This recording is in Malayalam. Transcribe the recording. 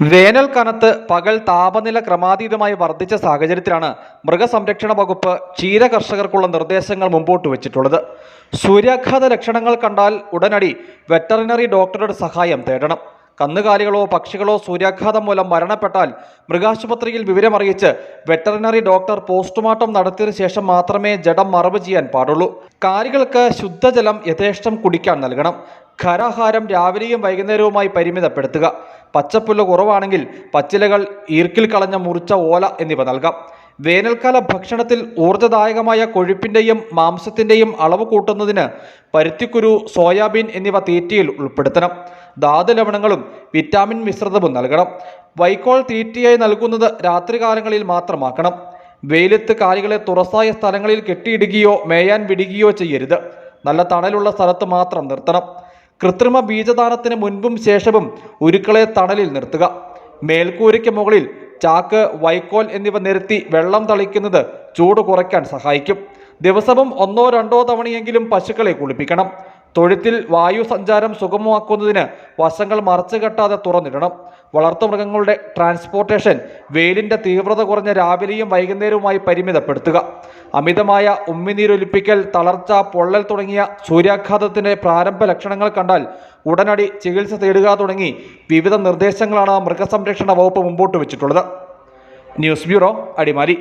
വേനൽ കനത്ത് പകൽ താപനില ക്രമാതീതമായി വർദ്ധിച്ച സാഹചര്യത്തിലാണ് മൃഗസംരക്ഷണ വകുപ്പ് ക്ഷീര കർഷകർക്കുള്ള നിർദ്ദേശങ്ങൾ മുമ്പോട്ട് വെച്ചിട്ടുള്ളത്. സൂര്യാഘാത ലക്ഷണങ്ങൾ കണ്ടാൽ ഉടനടി വെറ്ററിനറി ഡോക്ടറുടെ സഹായം തേടണം. കന്നുകാലികളോ പക്ഷികളോ സൂര്യാഘാതം മൂലം മരണപ്പെട്ടാൽ മൃഗാശുപത്രിയിൽ വിവരമറിയിച്ച് വെറ്ററിനറി ഡോക്ടർ പോസ്റ്റ്മോർട്ടം നടത്തിയതിനു ശേഷം മാത്രമേ ജഡം മറവ് ചെയ്യാൻ പാടുള്ളൂ. കാലികൾക്ക് ശുദ്ധജലം യഥേഷ്ടം കുടിക്കാൻ നൽകണം. ഖരാഹാരം രാവിലെയും വൈകുന്നേരവുമായി പരിമിതപ്പെടുത്തുക. പച്ചപ്പുല്ല് കുറവാണെങ്കിൽ പച്ചിലകൾ ഈർക്കിൽ കളഞ്ഞ മുറിച്ച ഓല എന്നിവ നൽകാം. വേനൽക്കാല ഭക്ഷണത്തിൽ ഊർജദായകമായ കൊഴുപ്പിന്റെയും മാംസത്തിന്റെയും അളവ് കൂട്ടുന്നതിന് പരുത്തിക്കുരു സോയാബീൻ എന്നിവ തീറ്റയിൽ ഉൾപ്പെടുത്തണം. ധാതു ലവണങ്ങളും വിറ്റാമിൻ മിശ്രിതവും നൽകണം. വൈക്കോൾ തീറ്റയായി നൽകുന്നത് രാത്രികാലങ്ങളിൽ മാത്രമാക്കണം. വെയിലത്ത് കാലികളെ തുറസായ സ്ഥലങ്ങളിൽ കെട്ടിയിടുകയോ മേയാൻ വിടുകയോ ചെയ്യരുത്. നല്ല തണലുള്ള സ്ഥലത്ത് മാത്രം നിർത്തണം. കൃത്രിമ ബീജദാനത്തിന് മുൻപും ശേഷവും ഉരുക്കളെ തണലിൽ നിർത്തുക. മേൽക്കൂരയ്ക്ക് മുകളിൽ ചാക്ക് വൈക്കോൽ എന്നിവ നിരത്തി വെള്ളം തളിക്കുന്നത് ചൂട് കുറയ്ക്കാൻ സഹായിക്കും. ദിവസവും ഒന്നോ രണ്ടോ തവണയെങ്കിലും പശുക്കളെ കുളിപ്പിക്കണം. തൊഴുത്തിൽ വായു സഞ്ചാരം സുഗമമാക്കുന്നതിന് വശങ്ങൾ മറച്ചു കെട്ടാതെ തുറന്നിടണം. വളർത്തുമൃഗങ്ങളുടെ ട്രാൻസ്പോർട്ടേഷൻ വെയിലിന്റെ തീവ്രത കുറഞ്ഞ രാവിലെയും വൈകുന്നേരവുമായി പരിമിതപ്പെടുത്തുക. അമിതമായ ഉമ്മിനീരൊലിപ്പിക്കൽ തളർച്ച പൊള്ളൽ തുടങ്ങിയ സൂര്യാഘാതത്തിന്റെ പ്രാരംഭ ലക്ഷണങ്ങൾ കണ്ടാൽ ഉടനടി ചികിത്സ തേടുക തുടങ്ങി വിവിധ നിർദ്ദേശങ്ങളാണ് മൃഗസംരക്ഷണ വകുപ്പ് മുമ്പോട്ട് വെച്ചിട്ടുള്ളത്. News bureau Adimali.